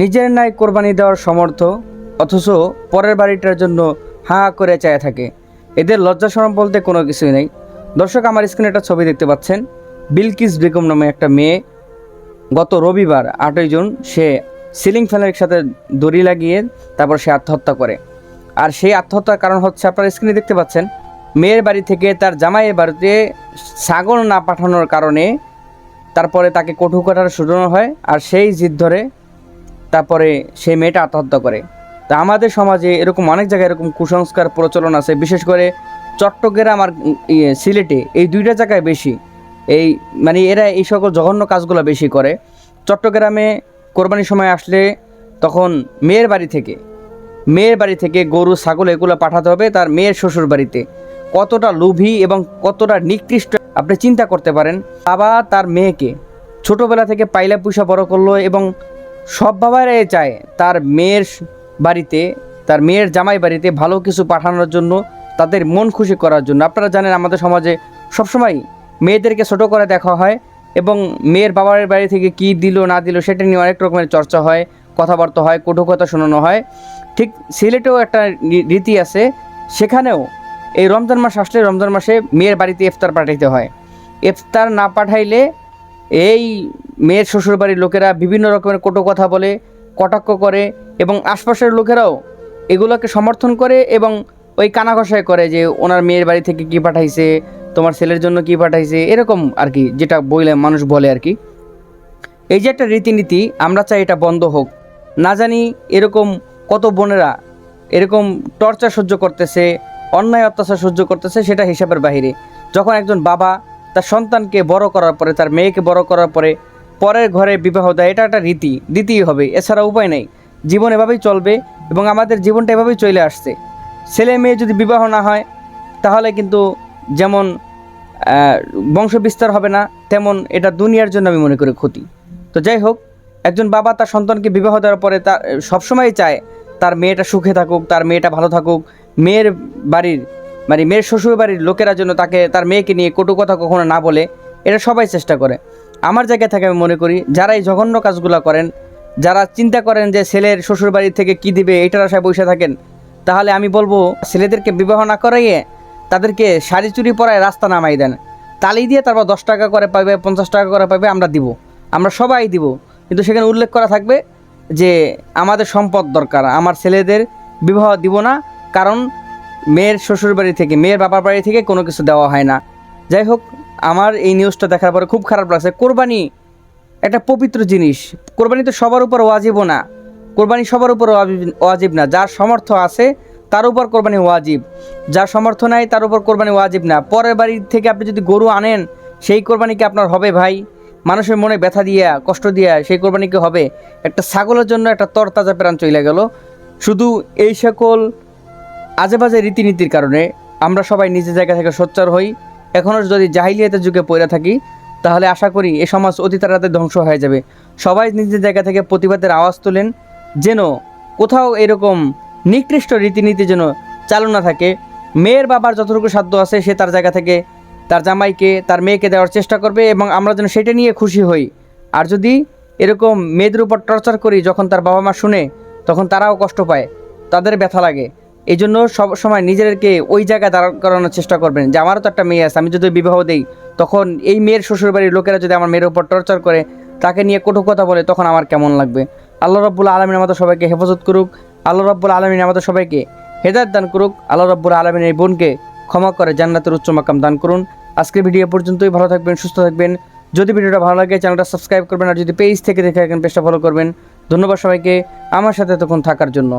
নিজের নাই কোরবানি দেওয়ার সমর্থ, অথচ পরের বাড়িটার জন্য হাঁ করে চায় থাকে। এদের লজ্জা শরম বলতে কোনো কিছুই নেই। দর্শক, আমার স্ক্রিনে একটা ছবি দেখতে পাচ্ছেন। বিলকিস বেগম নামে একটা মেয়ে। গত রবিবার আটই জুন সে সিলিং ফ্যানের সাথে দড়ি লাগিয়ে তারপর সে আত্মহত্যা করে। আর সেই আত্মহত্যার কারণ হচ্ছে আপনারা স্ক্রিনে দেখতে পাচ্ছেন, মেয়ের বাড়ি থেকে তার জামাইয়ের বাড়িতে ছাগল না পাঠানোর কারণে তারপরে তাকে কঠু কাটার শুরু হয়। আর সেই জিদ ধরে তারপরে সেই মেয়েটা আত্মহত্যা করে। তা আমাদের সমাজে এরকম অনেক জায়গায় এরকম কুসংস্কার প্রচলন আছে, বিশেষ করে চট্টগ্রাম আর সিলেটে এই দুইটা জায়গায় বেশি। এই মানে এরা এই সকল জঘন্য কাজগুলো বেশি করে। চট্টগ্রামে কোরবানির সময় আসলে তখন মেয়ের বাড়ি থেকে, মেয়ের বাড়ি থেকে গরু, ছাগল এগুলো পাঠাতে হবে তার মেয়ের শ্বশুর বাড়িতে। কতটা লোভী এবং কতটা নিকৃষ্ট আপনি চিন্তা করতে পারেন। বাবা তার মেয়েকে ছোটোবেলা থেকে পাইলা পুষা বড় করল এবং সব বাবারাই চায় তার মেয়ের বাড়িতে, তার মেয়ের জামাই বাড়িতে ভালো কিছু পাঠানোর জন্য, তাদের মন খুশি করার জন্য। আপনারা জানেন আমাদের সমাজে সবসময় মেয়েদেরকে ছোট করে দেখা হয় এবং মেয়ের বাবার বাড়ি থেকে কি দিল, না দিল, সেটা নিয়ে অনেক রকমের চর্চা হয়, কথাবার্তা হয় কটু কথা শোনানো হয়। ঠিক সিলেটেও একটা রীতি আছে, সেখানেও এই রমজান মাস আসলে রমজান মাসে মেয়ের বাড়িতে ইফতার পাঠাইতে হয়। ইফতার না পাঠাইলে এই মেয়ের শ্বশুরবাড়ির লোকেরা বিভিন্ন রকমের কটু কথা বলে, কটাক্ষ করে এবং আশপাশের লোকেরাও এগুলোকে সমর্থন করে এবং ওই কানাঘষায় করে যে ওনার মেয়ের বাড়ি থেকে কি পাঠাইছে, তোমার ছেলের জন্য কি পাঠাইছে, এরকম আর কি, যেটা বইলে মানুষ বলে আর কি। এই যে একটা রীতিনীতি, আমরা চাই এটা বন্ধ হোক। না জানি এরকম কত বোনেরা এরকম টর্চার সহ্য করতেছে, অন্যায় অত্যাচার সহ্য করতেছে সেটা হিসাবের বাহিরে। যখন একজন বাবা তার সন্তানকে বড় করার পরে, তার মেয়েকে বড় করার পরে, পরের ঘরে বিবাহ দেয়। এটা একটা রীতি দিতেই হবে, এছাড়া উপায় নেই। জীবন এভাবেই চলবে এবং আমাদের জীবনটা এভাবেই চলে আসছে। ছেলে মেয়ে যদি বিবাহ না হয়, তাহলে কিন্তু যেমন বংশ বিস্তার হবে না, তেমন এটা দুনিয়ার জন্য আমি মনে করি ক্ষতি। তো যাই হোক, একজন বাবা তার সন্তানকে বিবাহ দেওয়ার পরে তার সবসময় চায় তার মেয়েটা সুখে থাকুক, তার মেয়েটা ভালো থাকুক। মেয়ের বাড়ির মানে মেয়ের শ্বশুর বাড়ির লোকেরা যেন তাকে, তার মেয়েকে নিয়ে কটু কথা কখনো না বলে, এটা সবাই চেষ্টা করে। আমার জায়গায় থেকে আমি মনে করি, যারা এই জঘন্য কাজগুলো করেন, যারা চিন্তা করেন যে ছেলের শ্বশুর বাড়ি থেকে কি দিবে এটার আশায় বসে থাকেন, তাহলে আমি বলব, ছেলেদেরকে বিবাহ না করাইয়ে তাদেরকে শাড়ি চুরি পরায় রাস্তা নামাই দেন। তালি দিয়ে তারপর দশ টাকা করে পাবে পঞ্চাশ টাকা করে পাবে আমরা দিব। আমরা সবাই দিব। কিন্তু সেখানে উল্লেখ করা থাকবে যে আমাদের সম্পদ দরকার, আমার ছেলেদের বিবাহ দিব না, কারণ মেয়ের শ্বশুর বাড়ি থেকে, মেয়ের বাবার বাড়ি থেকে কোনো কিছু দেওয়া হয় না। যাই হোক, আমার এই নিউজটা দেখার পরে খুব খারাপ লাগছে। কোরবানি একটা পবিত্র জিনিস। কোরবানি তো সবার উপর ওয়াজিবও না। কোরবানি সবার উপর ওয়াজিব- না। যার সমর্থ আছে, তার উপর কোরবানি ওয়াজিব। যার সমর্থ নাই, তার উপর কোরবানি ওয়াজিব না। পরের বাড়ি থেকে আপনি যদি গরু আনেন, সেই কোরবানি কি আপনার হবে ভাই? মানুষের মনে ব্যথা দিয়া, কষ্ট দিয়া সেই কোরবানি কি হবে? একটা ছাগলের জন্য একটা তরতাজা প্রাণ চলে গেল। শুধু এই সকল আজে বাজে রীতিনীতির কারণে আমরা সবাই নিজের জায়গা থেকে সোচ্চার হই। এখনও যদি জাহিলিয়াতের যুগে পড়ে থাকি, তাহলে আশা করি এ সমাজ অতি তাড়াতাড়ি ধ্বংস হয়ে যাবে। সবাই নিজের জায়গা থেকে প্রতিবাদের আওয়াজ তোলেন, যেন কোথাও এরকম নিকৃষ্ট রীতিনীতি যেন চালু না থাকে। মেয়ের বাবার যতটুকু সাধ্য আছে, সে তার জায়গা থেকে তার জামাইকে, তার মেয়েকে দেওয়ার চেষ্টা করবে এবং আমরা যেন সেটা নিয়ে খুশি হই। আর যদি এরকম মেয়েদের উপর টর্চার করি, যখন তার বাবা মা শুনে, তখন তারাও কষ্ট পায়, তাদের ব্যথা লাগে। এই জন্য সব সময় নিজেদেরকে ওই জায়গায় দাঁড় করানোর চেষ্টা করবেন যে আমারও তো একটা মেয়ে আছে, আমি যদি বিবাহ দিই, তখন এই মেয়ের শ্বশুরবাড়ির লোকেরা যদি আমার মেয়ের উপর টর্চার করে, তাকে নিয়ে কটু কথা বলে, তখন আমার কেমন লাগবে? আল্লাহ রব্বুল আলমিন আমাদের সবাইকে হেফাজত করুক, আল্লাহ রব্বুল আলমিন আমাদের সবাইকে হেদায়ত দান করুক, আল্লাহ রব্বুল আলমিন এই বোনকে ক্ষমা করে জান্নাতের উচ্চ মাকাম দান করুন। আজকের ভিডিও পর্যন্তই, ভালো থাকবেন, সুস্থ থাকবেন। যদি ভিডিওটা ভালো লাগে, চ্যানেলটা সাবস্ক্রাইব করবেন আর যদি পেজ থেকে দেখে থাকেন, পেজটা ফলো করবেন। ধন্যবাদ সবাইকে, আমার সাথে তখন থাকার জন্য।